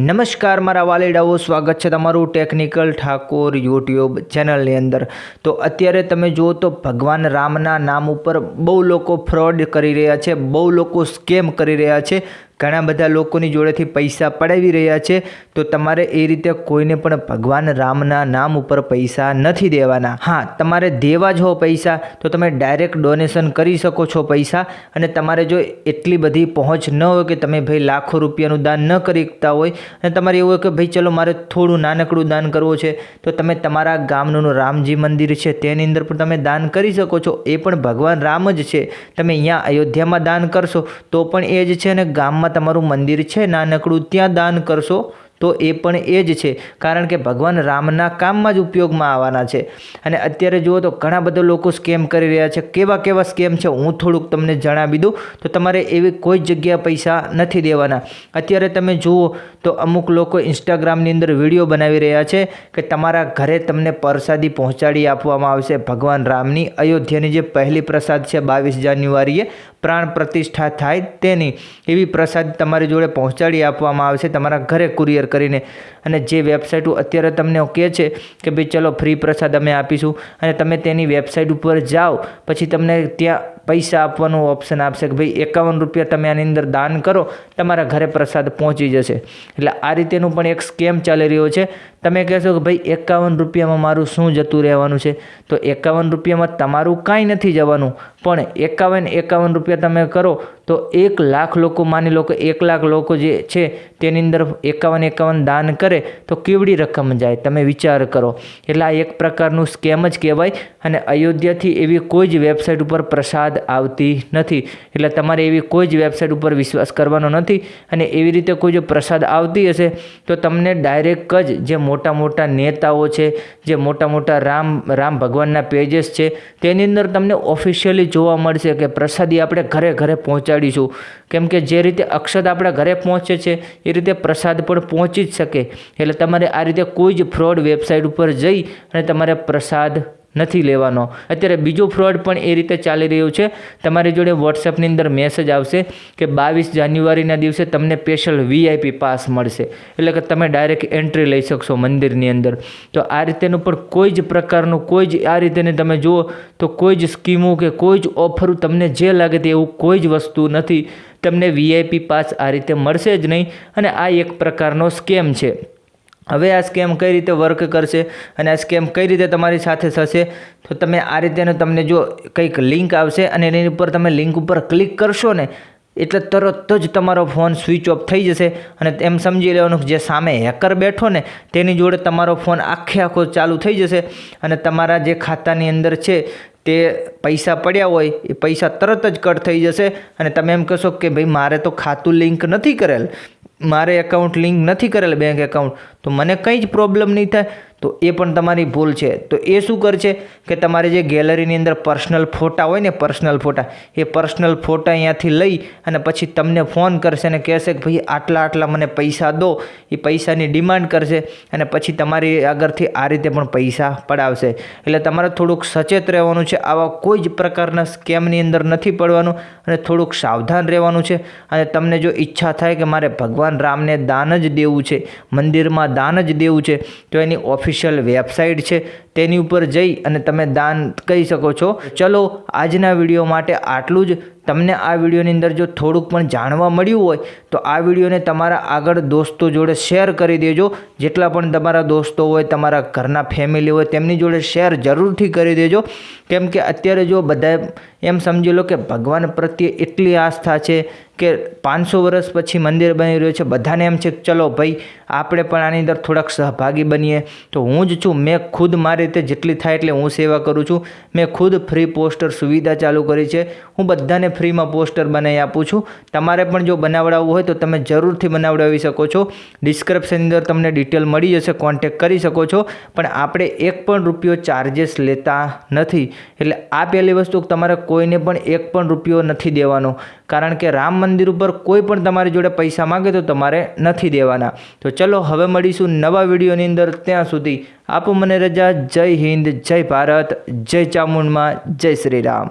નમસ્કાર, મારા વાલીડાઓ, સ્વાગત છે તમારું ટેકનિકલ ઠાકોર યુટ્યુબ ચેનલની અંદર. તો અત્યારે તમે જુઓ તો ભગવાન રામના નામ ઉપર બહુ લોકો ફ્રોડ કરી રહ્યા છે, બહુ લોકો સ્કેમ કરી રહ્યા છે. ઘણા બધા લોકોની જોડેથી પૈસા પડાવી રહ્યા છે, તો તમારે એ રીતે કોઈને પણ ભગવાન રામના નામ ઉપર પૈસા નથી દેવાના. હા, તમારે દેવા જ હો પૈસા, તો તમે ડાયરેક્ટ ડોનેશન કરી શકો છો પૈસા, અને તમારે જો એટલી બધી પહોંચ ન હોય કે તમે ભાઈ લાખો રૂપિયાનું દાન ન કરી શકતા હોય, અને તમારે એવું હોય કે ભાઈ ચલો મારે થોડું નાનકડું દાન કરવું છે, તો તમે તમારા ગામનું રામજી મંદિર છે, તેની અંદર પણ તમે દાન કરી શકો છો. એ પણ ભગવાન રામ જ છે. તમે અહીંયા અયોધ્યામાં દાન કરશો, તો પણ એ જ છે અને ગામમાં તમારું મંદિર છે, નાનકડું ત્યાં દાન કરશો તો એ પણ એ જ છે. કારણ કે ભગવાન રામના કામમાં જ ઉપયોગમાં આવવાના છે. અને અત્યારે જુઓ તો ઘણા બધા લોકો સ્કેમ કરી રહ્યા છે. કેવા કેવા સ્કેમ છે હું થોડુંક તમને જણાવી દઉં. તો તમારે એવી કોઈ જગ્યા પૈસા નથી દેવાના. અત્યારે તમે જુઓ તો અમુક લોકો ઇન્સ્ટાગ્રામની અંદર વીડિયો બનાવી રહ્યા છે કે તમારા ઘરે તમને પ્રસાદી પહોંચાડી આપવામાં આવશે ભગવાન રામની. અયોધ્યાની જે પહેલી પ્રસાદ છે બાવીસ જાન્યુઆરીએ પ્રાણ પ્રતિષ્ઠા થાય તેની એવી પ્રસાદ તમારી જોડે પહોંચાડી આપવામાં આવશે તમારા ઘરે કુરિયર કરીને. અને જે વેબસાઇટો અત્યારે તમને કહે છે કે ભાઈ ચલો ફ્રી પ્રસાદ અમે આપીશું. અને તમે તેની વેબસાઇટ ઉપર જાઓ. પછી તમને ત્યાં પૈસા આપવાનું ઓપ્શન આપશે કે ભાઈ એકાવન રૂપિયા તમે આની અંદર દાન કરો, તમારા ઘરે પ્રસાદ પહોંચી જશે. એટલે આ રીતેનું પણ એક સ્કેમ ચાલી રહ્યો છે. તમે કહેશો કે ભાઈ એકાવન રૂપિયામાં મારું શું જતું રહેવાનું છે? તો એકાવન રૂપિયામાં તમારું કાંઈ નથી જવાનું. પણ એકાવન એકાવન રૂપિયા તમે કરો તો એક લાખ લોકો માની લો કે એક લાખ લોકો જે છે, તેની અંદર એકાવન એકાવન દાન કરે, તો કેવડી રકમ જાય? તમે વિચાર કરો. એટલે આ એક પ્રકારનું સ્કેમ જ કહેવાય અને અયોધ્યાથી એવી કોઈ જ વેબસાઇટ ઉપર પ્રસાદ આવતી નથી. એટલે તમારે એવી કોઈ જ વેબસાઇટ ઉપર વિશ્વાસ કરવાનો નથી અને એવી રીતે કોઈ જો પ્રસાદ આવતી હશે, તો તમને ડાયરેક્ટ જ જે મોટા મોટા નેતાઓ છે, જે મોટા મોટા રામ રામ ભગવાનના પેજેસ છે, તેની અંદર તમને ઓફિશિયલી જોવા મળશે કે પ્રસાદી આપણે ઘરે ઘરે પહોંચાડીશું કેમ જે રીતે અક્ષત આપણા ઘરે પહોંચે છે, એ રીતે પ્રસાદ પણ પહોંચી જ શકે. એટલે તમારે આ રીતે કોઈ જ ફ્રોડ વેબસાઇટ ઉપર જઈ અને તમારે પ્રસાદ નથી લેવાનો. અત્યારે બીજો ફ્રોડ પણ એ રીતે ચાલી રહ્યું છે. તમારી જોડે વોટ્સએપની અંદર મેસેજ આવશે કે બાવીસ જાન્યુઆરીના દિવસે તમને સ્પેશિયલ વીઆઈપી પાસ મળશે. એટલે કે તમે ડાયરેક્ટ એન્ટ્રી લઈ શકશો મંદિરની અંદર. તો આ રીતેનું પણ કોઈ જ પ્રકારનું, કોઈ જ આ રીતેને તમે જુઓ તો કોઈ જ સ્કીમો કે કોઈ જ ઓફરો તમને જે લાગે તે એવું કોઈ જ વસ્તુ નથી. તમને વીઆઈપી પાસ આ રીતે મળશે જ નહીં. અને આ એક પ્રકારનો સ્કેમ છે. હવે આ સ્કેમ કઈ રીતે વર્ક કરશે અને આ સ્કેમ કઈ રીતે તમારી સાથે થશે, તો તમે આ રીતેનું તમને જો કંઈક લિંક આવશે અને એની ઉપર તમે લિંક ઉપર ક્લિક કરશો ને, એટલે તરત જ તમારો ફોન સ્વિચ ઓફ થઈ જશે. અને એમ સમજી લેવાનું જે સામે હેકર બેઠો ને, તેની જોડે તમારો ફોન આખે આખો ચાલુ થઈ જશે અને તમારા જે ખાતાની અંદર છે તે પૈસા પડ્યા હોય, એ પૈસા તરત જ કટ થઈ જશે. અને તમે એમ કહેશો કે ભાઈ મારે તો ખાતું લિંક નથી કરેલ. મારે એકાઉન્ટ લિંક નથી કરેલ બેંક એકાઉન્ટ તો મને કંઈ જ પ્રોબ્લેમ નહીં થાય, તો એ પણ તમારી ભૂલ છે. તો એ શું કરશે કે તમારે જે ગેલેરીની અંદર પર્સનલ ફોટા હોય ને પર્સનલ ફોટા એ પર્સનલ ફોટા અહીંયાથી લઈ અને પછી તમને ફોન કરશે અને કહેશે કે ભાઈ, આટલા આટલા મને પૈસા દો. એ પૈસાની ડિમાન્ડ કરશે અને પછી તમારી આગળથી આ રીતે પણ પૈસા પડાવશે. એટલે તમારે થોડુંક સચેત રહેવાનું છે. આવા કોઈ જ પ્રકારના સ્કેમની અંદર નથી પડવાનું અને થોડુંક સાવધાન રહેવાનું છે. અને તમને જો ઈચ્છા થાય કે મારે ભગવાન રામને દાન જ દેવું છે, મંદિરમાં દાન જ દેવું છે, તો એની ઓફિશિયલ વેબસાઇટ છે, તેની ઉપર જઈ અને તમે દાન કહી શકો છો. ચલો, આજના વીડિયો માટે આટલું જ. તમને આ વિડીયોની અંદર જો થોડુંક પણ જાણવા મળ્યું હોય, તો આ વિડીયોને તમારા આગળ દોસ્તો જોડે શેર કરી દેજો. જેટલા પણ તમારા દોસ્તો હોય, તમારા ઘરના ફેમિલી હોય, તેમની જોડે શેર જરૂરથી કરી દેજો. કેમ કે અત્યારે જો બધા એમ સમજી લો કે ભગવાન પ્રત્યે એટલી આસ્થા છે કે પાંચસો વર્ષ પછી મંદિર બની રહ્યું છે. બધાને એમ છે કે ચલો ભાઈ, આપણે પણ આની અંદર થોડાક સહભાગી બનીએ. તો હું જ છું. મેં ખુદ મારી રીતે જેટલી થાય એટલે હું સેવા કરું છું. મેં ખુદ ફ્રી પોસ્ટર સુવિધા ચાલુ કરી છે. હું બધાને ફ્રીમાં પોસ્ટર બનાવી આપું છું. તમારે પણ જો બનાવડાવવું હોય તો તમે જરૂરથી બનાવડાવી શકો છો. ડિસ્ક્રિપ્શનની અંદર તમને ડિટેલ મળી જશે. કોન્ટેક કરી શકો છો. પણ આપણે એક પણ રૂપિયો ચાર્જેસ લેતા નથી. એટલે આ પહેલી વસ્તુ, તમારે કોઈને પણ એક પણ રૂપિયો નથી દેવાનો. કારણ કે રામ મંદિર ઉપર કોઈ પણ તમારી જોડે પૈસા માગે તો તમારે નથી દેવાના. તો ચલો હવે મળીશું નવા વિડીયોની અંદર. ત્યાં સુધી આપો મને રજા. જય હિન્દ, જય ભારત, જય ચામુંડમાં, જય શ્રી રામ.